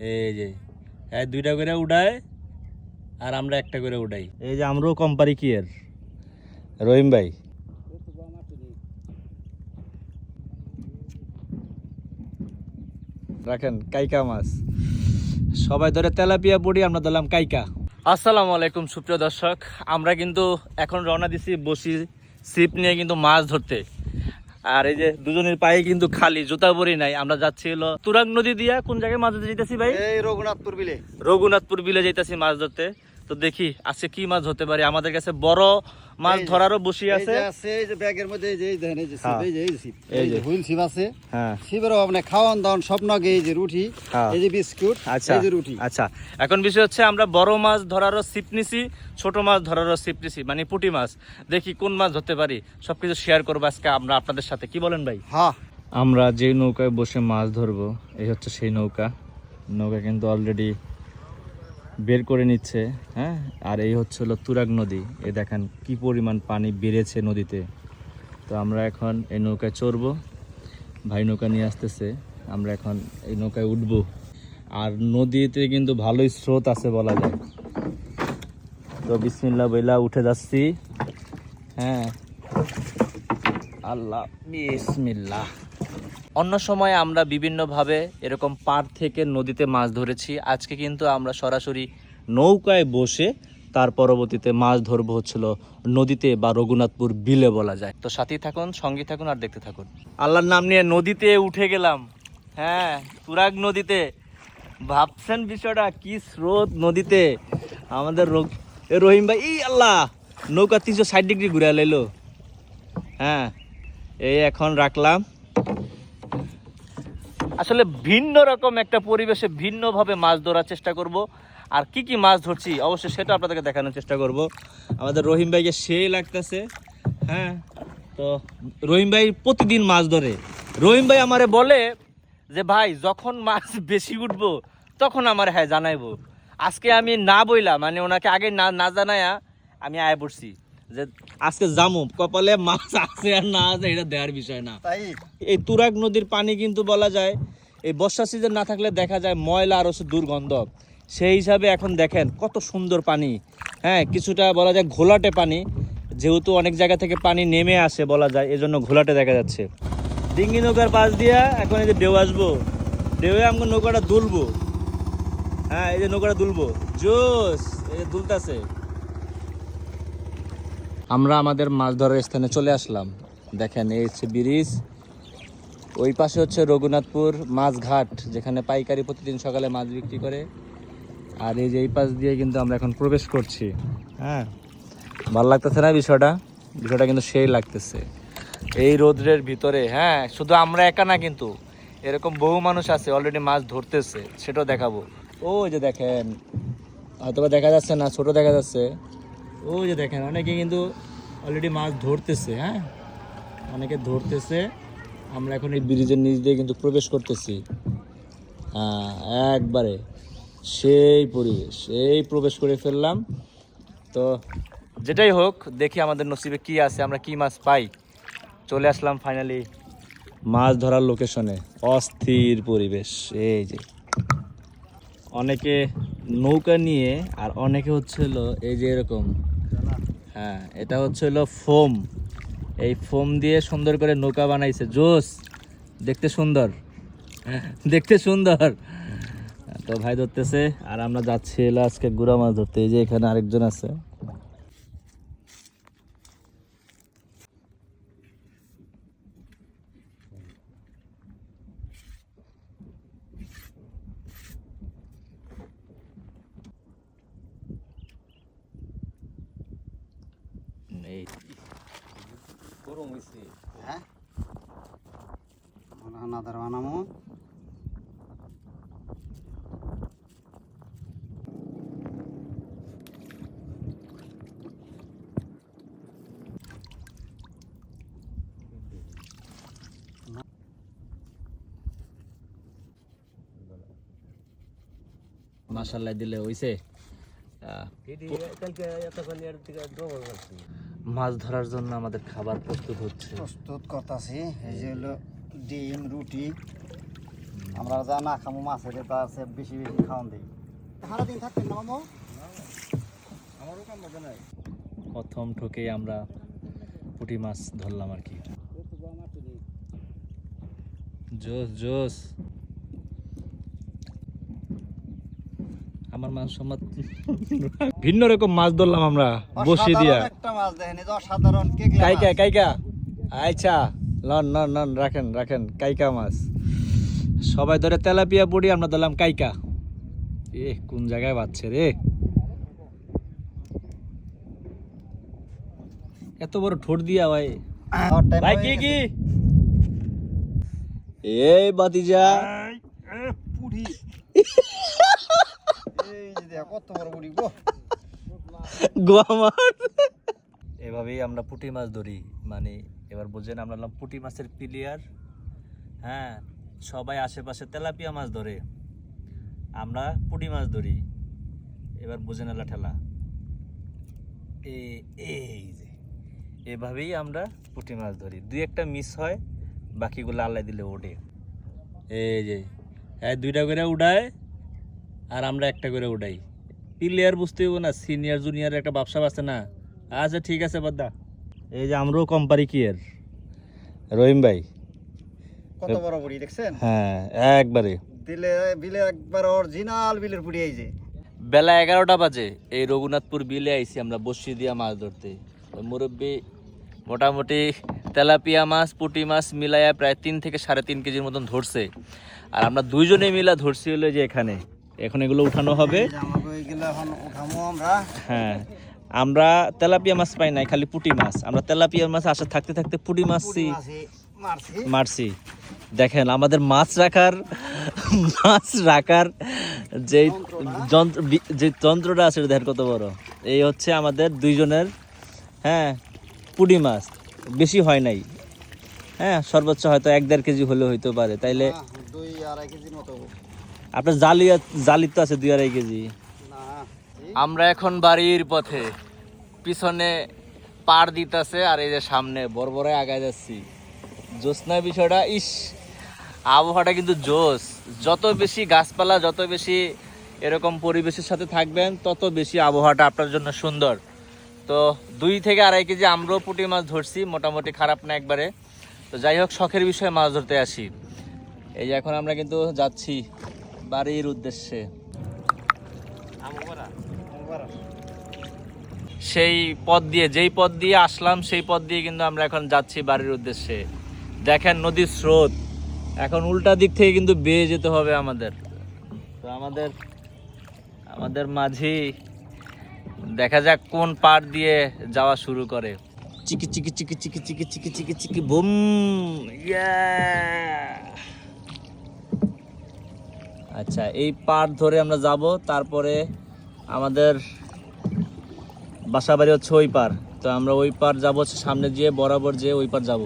এই যে এই দুইটা করে উড়ায় আর আমরা একটা করে উড়াই এই যে আমরাও কোম্পানি কি এর? রহিম ভাই। রাখেন কাইকা মাছ। সবাই ধরে তেলাপিয়া পড়ি আমরা দিলাম কাইকা। আসসালামু আলাইকুম সুপ্রিয় দর্শক। আমরা কিন্তু এখন রওনা দিছি বসি ছিপ নিয়ে কিন্তু মাছ ধরতে। আর এই যে দুজনের পায়ে কিন্তু খালি জুতা পরি নাই। আমরা যাচ্ছি হলো তুরাগ নদী দিয়া। কোন জায়গায় মাছ ধরতে যেতেছি ভাই? এই রঘুনাথপুর বিলে। রঘুনাথপুর বিলে যাইতেছি মাছ ধরতে। তো দেখি আজকে কি মাছ হতে পারে? আমাদের কাছে বড় মাছ ধরারও বসি আছে। এই যে ব্যাগের মধ্যে এই যে দেখেন এই যে ছিপ। এই যে এই যে এই এই যে। যে হুইল ছিপ আছে। হ্যাঁ। ছিপের অভাব খাওয়ান দাওয়ান স্বপ্ন এই যে রুটি হ্যাঁ। এই যে বিস্কুট আচ্ছা। এই যে রুটি। আচ্ছা। এখন বিষয় হচ্ছে আমরা বড় মাছ ধরারও সিপ নিছি ছোট মাছ ধরারও সিপ নিছি মানে পুঁটি মাছ। দেখি কোন মাছ ধরতে পারি। সবকিছু শেয়ার করব আজকে আমরা আপনাদের সাথে। কি বলেন ভাই? হ্যাঁ। আমরা যে নৌকায় বসে মাছ ধরবো এই হচ্ছে সেই নৌকা। নৌকা কিন্তু অলরেডি বের করে নিচ্ছে হ্যাঁ? আর এই হচ্ছে হলো তুরাগ নদী। এ দেখেন কি পরিমাণ পানি বেড়েছে নদীতে। তো আমরা এখন এই নৌকায় চড়বো। ভাই নৌকা নিয়ে আসতেছে। আমরা এখন এই নৌকায় উঠবো। আর নদীতে কিন্তু ভালোই স্রোত আছে বলা যায়। তো বিসমিল্লা বইলা উঠে যাচ্ছি। হ্যাঁ। আল্লাহ, বিসমিল্লাহ। অন্য সময় আমরা বিভিন্নভাবে এরকম পাড় থেকে নদীতে মাছ ধরেছি। আজকে কিন্তু আমরা সরাসরি নৌকায় বসে তার পরবর্তীতে মাছ ধরবো হচ্ছিল নদীতে বা রঘুনাথপুর বিলে বলা যায়। তো সাথেই থাকুন সঙ্গে থাকুন আর দেখতে থাকুন। আল্লাহর নাম নিয়ে নদীতে উঠে গেলাম। হ্যাঁ তুরাগ নদীতে। ভাবছেন বিষয়টা, কি স্রোত নদীতে? আমাদের রহিম ভাই ই আল্লাহ, নৌকা তিনশো ষাট ডিগ্রি ঘুরে লাইলো। হ্যাঁ এই এখন রাখলাম। আসলে ভিন্ন রকম একটা পরিবেশে ভিন্নভাবে মাছ ধরার চেষ্টা করব। আর কি কি মাছ ধরছি, অবশ্যই সেটা আপনাদেরকে দেখানোর চেষ্টা করব। আমাদের রহিম ভাইকে সেই লাগতেছে হ্যাঁ? তো রহিম ভাই প্রতিদিন মাছ ধরে। রহিম ভাই আমারে বলে যে, ভাই, যখন মাছ বেশি উঠবো, তখন আমার হ্যাঁ জানাইবো। আজকে আমি না বইলা মানে ওনাকে আগে না না জানায়া আমি আয় পড়ছি যে আজকে জামু কপালে মাছ আছে আর না আছে এটা দেওয়ার বিষয় না। এই তুরাগ নদীর পানি কিন্তু বলা যায় এই বর্ষা সিজন না থাকলে দেখা যায় ময়লা আর হচ্ছে দুর্গন্ধ। সেই হিসাবে এখন দেখেন কত সুন্দর পানি। হ্যাঁ কিছুটা বলা যায় ঘোলাটে পানি যেহেতু অনেক জায়গা থেকে পানি নেমে আসে বলা যায় এজন্য ঘোলাটে দেখা যাচ্ছে। ডিঙ্গি নৌকার পাশ দিয়া এখন এই যে ঢেউ আসব ঢেউয়ে আমরা নৌকাটা দুলবো। হ্যাঁ এই যে নৌকাটা দুলবো। জোস এই যে দুলতাছে। আমরা আমাদের মাছ ধরার স্থানে চলে আসলাম। দেখেন, এই হচ্ছে ব্রিজ। ওই পাশে হচ্ছে রঘুনাথপুর মাছ ঘাট, যেখানে পাইকারি প্রতিদিন সকালে মাছ বিক্রি করে। আর এই যে এই পাশ দিয়ে কিন্তু আমরা এখন প্রবেশ করছি। হ্যাঁ ভালো লাগতেছে না বিষয়টা? বিষয়টা কিন্তু সেই লাগতেছে। এই রোদ্রের ভিতরে হ্যাঁ শুধু আমরা একা না কিন্তু এরকম বহু মানুষ আছে অলরেডি মাছ ধরতেছে, সেটাও দেখাবো। ওই যে দেখেন, হয়তোবা দেখা যাচ্ছে না, ছোট দেখা যাচ্ছে। ওই যে দেখেন, অনেকে কিন্তু অলরেডি মাছ ধরতেছে হ্যাঁ? অনেকে ধরতেছে, আমরা এখন এই ব্রিজের নিচ দিয়ে কিন্তু প্রবেশ করতেছি। হ্যাঁ একবারে সেই পরিবেশ, এই প্রবেশ করে ফেললাম। তো যেটাই হোক, দেখি আমাদের নসিবে কি আছে, আমরা কি মাছ পাই। চলে আসলাম ফাইনালি মাছ ধরার লোকেশনে অস্থির পরিবেশ, এই যে। অনেকে নৌকা নিয়ে আর অনেকে হচ্ছে হলো এই যে এরকম হ্যাঁ এটা হচ্ছে হলো ফোম। এই ফোম দিয়ে সুন্দর করে নৌকা বানাইছে। জোস, দেখতে সুন্দর। দেখতে সুন্দর। তো ভাই ধরতেছে, আর আমরা যাচ্ছি এলো আজকে গুড়া মাছ ধরতে। এই যে এখানে আরেকজন আছে। এই গরম হয়েছে হ্যাঁ? মনে হয় নাদার বানামো মাসাল্লাহ দিলে হইছে। আহ, মাছ ধরার জন্য আমাদের খাবার প্রস্তুত হচ্ছে। প্রস্তুত করতেছি এই যে হলো ডিম রুটি। আমরা যা না খামো মাছের তা আছে বেশি বেশি খাওয়ান দিই। সারাদিন থাকতেন না মামু? আমারও কাম বাজে নাই। প্রথম ঠকেই আমরা পুঁটি মাছ ধরলাম আর কি। জোস জোস। আমার মান সম্মান ভিন্ন রকম মাছ ধরলাম আমরা বসিয়ে দিয়া। একটা মাছ দেখেন অসাধারণ কেকলা কাইকা কাইকা আচ্ছা লন নন নন রাখেন রাখেন কাইকা মাছ। সবাই ধরে তেলাপিয়া পড়ি আমরা ধরলাম কাইকা এ কোন জায়গায় বাচ্ছে রে? এত বড় ঠোঁট দিয়া ভাই। ভাই কি কি? এই বাতিজা এই, এ, পুরি এই যে দেখ কত বড় পুরি গো। গোয়ামার। এভাবেই আমরা পুঁটি মাছ ধরি মানে এবার বুঝেন আমরা হলাম পুঁটি মাছের প্লেয়ার হ্যাঁ সবাই আশেপাশে তেলাপিয়া মাছ ধরে আমরা পুঁটি মাছ ধরি। এবার বুঝেন এলা ঠেলা। এ এই যে এভাবেই আমরা পুঁটি মাছ ধরি। দুই একটা মিস হয় বাকিগুলো আল্লাহ দিলে ওঠে। এই যে এই দুইটা করে উড়ায় আর আমরা একটা করে উড়াই প্লেয়ার বুঝতে হইব না সিনিয়র জুনিয়র একটা ব্যবসা আছে না। আচ্ছা ঠিক আছে বাদ্দা এই যে আমরাও কোম্পানি কি এর? রহিম ভাই। কত বড় পুরি দেখছেন? হ্যাঁ একবারে। দিলে বিলে একবার অরিজিনাল বিলের পুরি এই যে। বেলা এগারোটা বাজে এই রঘুনাথপুর বিলে আইছি আমরা বসিয়ে দিয়া মাছ ধরতে। মুরব্বী মোটামুটি তেলাপিয়া মাছ পুটি মাছ মিলাইয়া প্রায় তিন থেকে সাড়ে তিন কেজির মতন ধরছে। আর আমরা দুইজনে মিলা ধরছি হলো যে এখানে। এখন এগুলো উঠানো হবে। হ্যাঁ আমরা তেলাপিয়া মাছ পাই নাই খালি পুটি মাছ। আমরা তেলাপিয়া মাছ আসা থাকতে থাকতে পুঁটি মাছছি মারছি। দেখেন আমাদের মাছ রাখার মাছ রাখার যে যন্ত্র যে যন্ত্রটা আছে দেখেন কত বড়। এই হচ্ছে আমাদের দুইজনের হ্যাঁ পুঁটি মাছ। বেশি হয় নাই। হ্যাঁ সর্বোচ্চ হয়তো এক দেড় কেজি হলে হইতে পারে। তাইলে দুই আড়াই কেজির মতো। আপনার জালি জালি তো আছে দুই আড়াই কেজি। আমরা এখন বাড়ির পথে, পিছনে পার দিতেছে আর এই যে সামনে বড় আগায় যাচ্ছি। জ্যোৎস্না বিষয়টা, ইস, আবহাওয়াটা কিন্তু জোস। যত বেশি গাছপালা, যত বেশি এরকম পরিবেশের সাথে থাকবেন, তত বেশি আবহাওয়াটা আপনার জন্য সুন্দর। তো দুই থেকে আড়াই কেজি আমরাও পুঁটি মাছ ধরছি, মোটামুটি খারাপ না একবারে। তো যাই হোক, শখের বিষয়ে মাছ ধরতে আসি। এই যে এখন আমরা কিন্তু যাচ্ছি বাড়ির উদ্দেশ্যে। সেই পথ দিয়ে, যেই পথ দিয়ে আসলাম, সেই পথ দিয়ে কিন্তু আমরা এখন যাচ্ছি বাড়ির উদ্দেশ্যে। দেখেন নদীর স্রোত। এখন উল্টা দিক থেকে কিন্তু বেয়ে যেতে হবে আমাদের। তো আমাদের আমাদের মাঝি, দেখা যাক কোন পার দিয়ে যাওয়া শুরু করে। চিকি চিকি চিকি চিকি চিকি চিকি চিকি চিকি, বুম আচ্ছা এই পার ধরে আমরা যাব, তারপরে আমাদের বাসাবাড়ি হচ্ছে ওই পার। তো আমরা ওই পার যাব সামনে যেয়ে বরাবর যেয়ে ওই পার যাব।